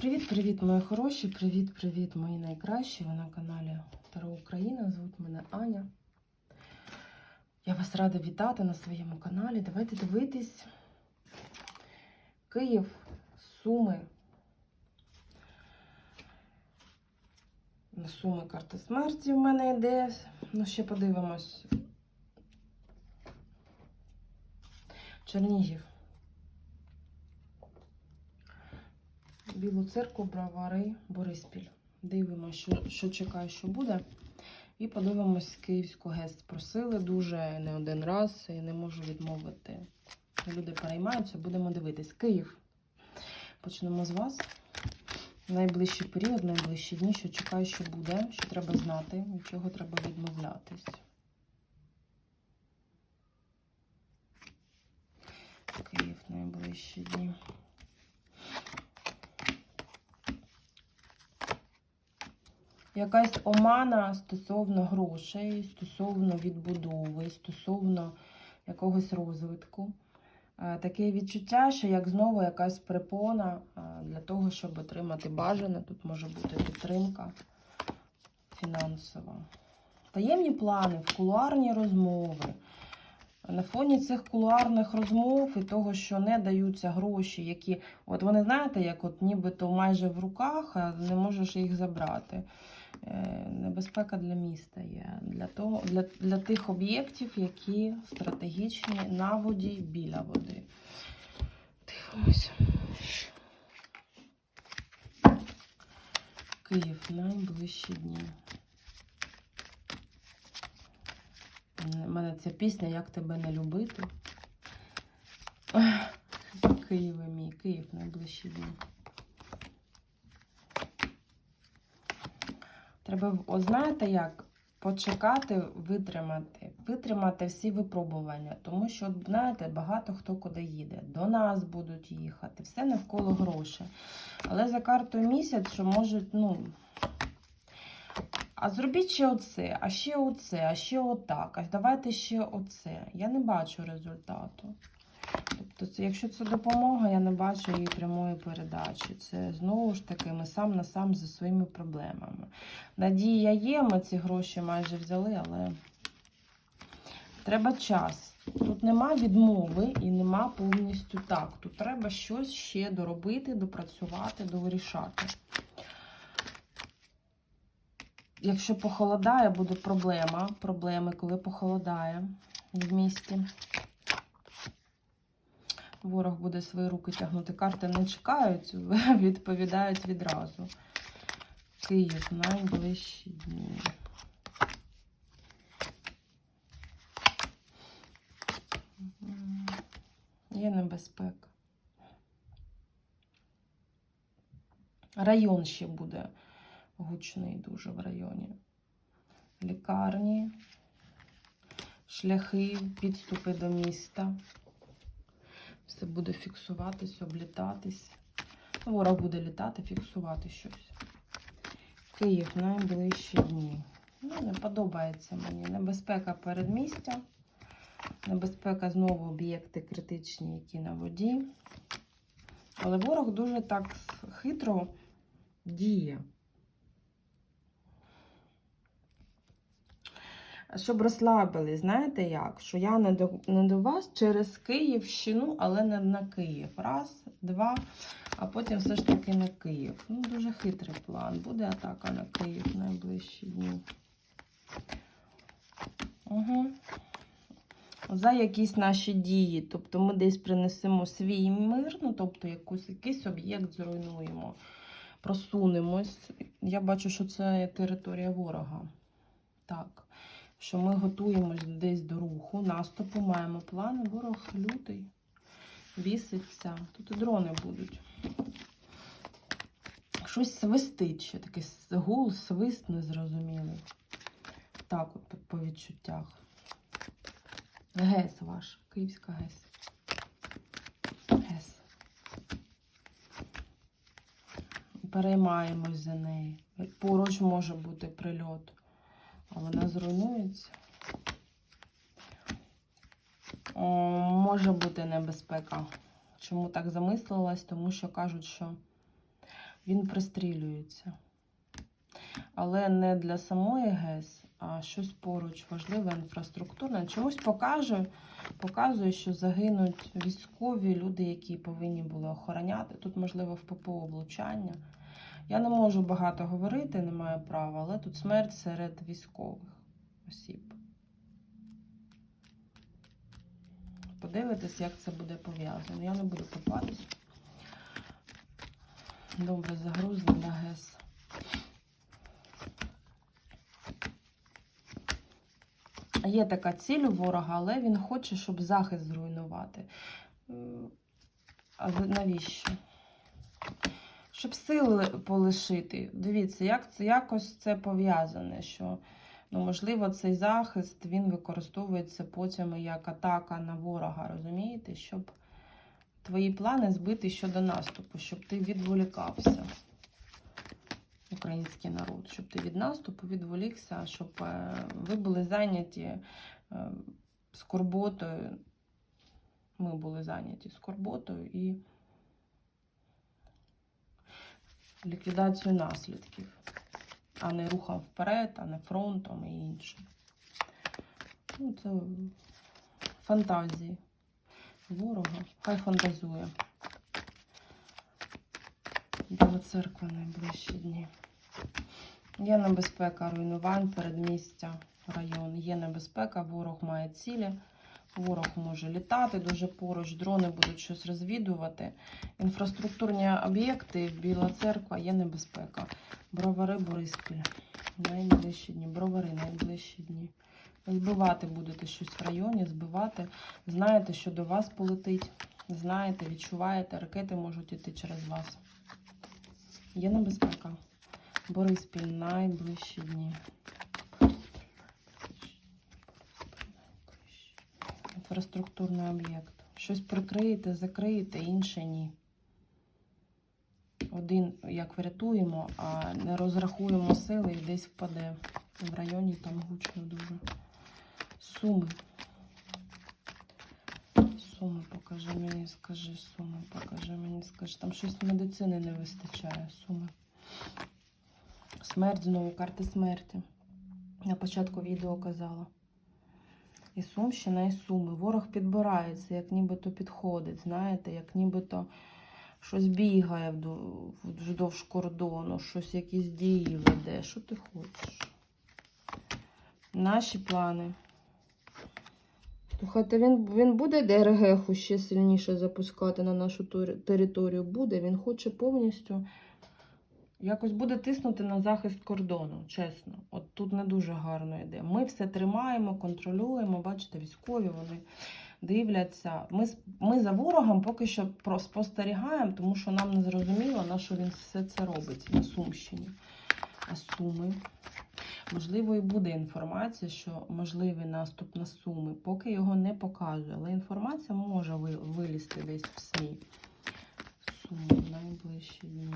Привіт-привіт, мої хороші! Привіт-привіт, мої найкращі. Ви на каналі Таро Україна. Звуть мене Аня. Я вас рада вітати на своєму каналі. Давайте дивитись. Київ, Суми. На Суми карта смерті в мене йде. Ну, ще подивимось. Чернігів. Білу церкву, Бравари, Бориспіль. Дивимося, що, що чекає, що буде. І подивимось Київську ГЕС. Просили дуже не один раз і не можу відмовити. Люди переймаються, будемо дивитись. Київ. Почнемо з вас. Найближчий період, найближчі дні, що чекає, що буде, що треба знати, від чого треба відмовлятись. Київ найближчі дні. Якась омана стосовно грошей, стосовно відбудови, стосовно якогось розвитку. Е, Таке відчуття, що як знову якась препона е, для того, щоб отримати бажане. Тут може бути підтримка фінансова. Таємні плани, кулуарні розмови. На фоні цих кулуарних розмов і того, що не даються гроші, які, от вони знаєте, як от нібито майже в руках, а не можеш їх забрати. Е, Небезпека для міста є, для, того, для, для тих об'єктів, які стратегічні на воді біля води. Дивимося. Київ найближчі дні. У мене ця пісня Як тебе не любити. Києве мій, Київ найближчі дні. Треба, знаєте як, почекати, витримати, витримати всі випробування. Тому що, знаєте, багато хто куди їде. До нас будуть їхати, все навколо грошей. Але за картою місяць, що можуть, ну. А зробіть ще оце, а ще оце, а ще отак. А давайте ще оце. Я не бачу результату. Тобто, це, якщо це допомога, я не бачу її прямої передачі. Це знову ж таки ми сам на сам зі своїми проблемами. Надія є, ми ці гроші майже взяли, але треба час. Тут нема відмови і нема повністю так. Тут треба щось ще доробити, допрацювати, довирішати. Якщо похолодає, буде проблема. Проблеми, коли похолодає в місті. Ворог буде свої руки тягнути. Карти не чекають, відповідають відразу. Київ найближчі дні. Є небезпека. Район ще буде гучний дуже в районі. Лікарні, шляхи, підступи до міста. Все буде фіксуватись, облітатись. Ворог буде літати, фіксувати щось. Київ найближчі дні. Ну, не подобається мені. Небезпека передмістя. Небезпека знову об'єкти критичні, які на воді. Але ворог дуже так хитро діє. Щоб розслабили, знаєте як? Що я не до, не до вас через Київщину, але не на Київ. Раз, два, а потім все ж таки на Київ. Ну, дуже хитрий план. Буде атака на Київ в найближчі дні. Угу. За якісь наші дії. Тобто ми десь принесемо свій мир, ну, тобто якусь, якийсь об'єкт зруйнуємо, просунемось. Я бачу, що це територія ворога. Так що ми готуємось десь до руху, наступу, маємо плани. Ворог лютий, віситься. Тут і дрони будуть. Щось свистить ще, такий гул, свист незрозумілий. Так, от по відчуттях. ГЕС ваш, Київська ГЕС. ГЕС. Переймаємось за неї. Поруч може бути прильот. Вона зруйнується. О, може бути небезпека. Чому так замислилась? Тому що кажуть, що він пристрілюється. Але не для самої ГЕС, а щось поруч важливе, інфраструктурне. Чомусь покаже, показує, що загинуть військові люди, які повинні були охороняти. Тут, можливо, в ППО влучання. Я не можу багато говорити, не маю права, але тут смерть серед військових осіб. Подивитись, як це буде пов'язано. Я не буду копатись. Добре, загрузли на ГЕС. Є така ціль у ворога, але він хоче, щоб захист зруйнувати. А навіщо? Щоб сили полишити. Дивіться, як це якось це пов'язане, що ну, можливо цей захист він використовується потім як атака на ворога, розумієте? Щоб твої плани збити щодо наступу, щоб ти відволікався. Український народ, щоб ти від наступу відволікся, щоб е, ви були зайняті е, скорботою. Ми були зайняті скорботою і ліквідацією наслідків, а не рухом вперед, а не фронтом і іншим. Ну, це фантазії ворога. Хай фантазує. Біла церква найближчі дні. Є небезпека руйнувань передмістя, район. Є небезпека, ворог має цілі. Ворог може літати дуже поруч, дрони будуть щось розвідувати. Інфраструктурні об'єкти, Біла церква, є небезпека. Бровари, Бориспіль. Найближчі дні. Бровари найближчі дні. Збивати будете щось в районі, збивати. Знаєте, що до вас полетить. Знаєте, відчуваєте, ракети можуть іти через вас. Є небезпека. Бориспіль найближчі дні. Інфраструктурний об'єкт. Щось прикриєте, закриєте, інше ні. Один як врятуємо, а не розрахуємо сили і десь впаде. В районі там гучно дуже. Суми. Суми покажи мені, скажи, суми, покажи мені, скажи. Там щось медицини не вистачає. Суми. Смерть знову, карти смерті. На початку відео казала. І Сумщина, і Суми. Ворог підбирається, як нібито підходить, знаєте, як нібито щось бігає вдов- вздовж кордону, щось якісь дії веде. Що ти хочеш? Наші плани. Слухайте, він, він буде ДРГ ще сильніше запускати на нашу територію? Буде. Він хоче повністю якось буде тиснути на захист кордону, чесно. От тут не дуже гарно йде. Ми все тримаємо, контролюємо. Бачите, військові вони дивляться. Ми, ми за ворогом поки що спостерігаємо, тому що нам не зрозуміло, на що він все це робить на Сумщині. А Суми. Можливо, і буде інформація, що можливий наступ на Суми, поки його не показує, але інформація може вилізти десь в СМІ. Суми найближчі дні.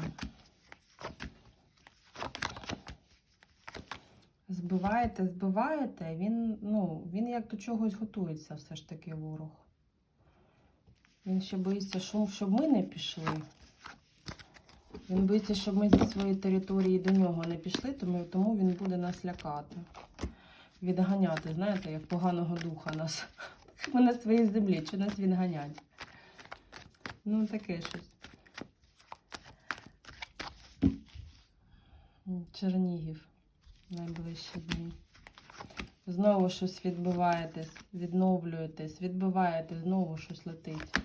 Збиваєте, збиваєте, він, ну, він як до чогось готується, все ж таки ворог. Він ще боїться, що- щоб ми не пішли. Він боїться, щоб ми зі своєї території до нього не пішли, тому, тому він буде нас лякати. Відганяти, знаєте, як поганого духа нас. Ми на своїй землі, чи нас відганять. Ну, таке щось. Чернігів найближчі дні. Знову щось відбиваєтесь, відновлюєтесь, відбиваєте, знову щось летить.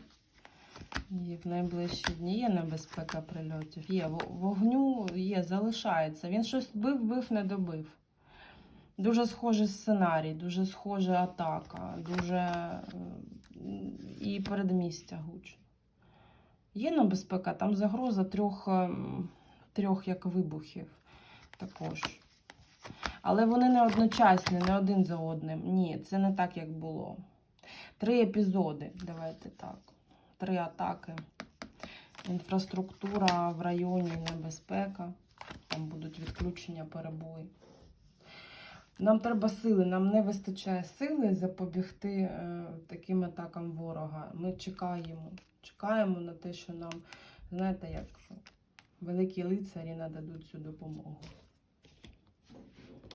Є в найближчі дні є небезпека прильотів. Є вогню, є, залишається. Він щось бив, бив, не добив. Дуже схожий сценарій, дуже схожа атака, дуже і передмістя гучно. Є небезпека, там загроза трьох, ем, трьох як вибухів також. Але вони не одночасні, не один за одним. Ні, це не так, як було. Три епізоди, давайте так. Три атаки. Інфраструктура в районі небезпека. Там будуть відключення, перебої. Нам треба сили, нам не вистачає сили запобігти е, таким атакам ворога. Ми чекаємо. Чекаємо на те, що нам, знаєте, як великі лицарі нададуть цю допомогу.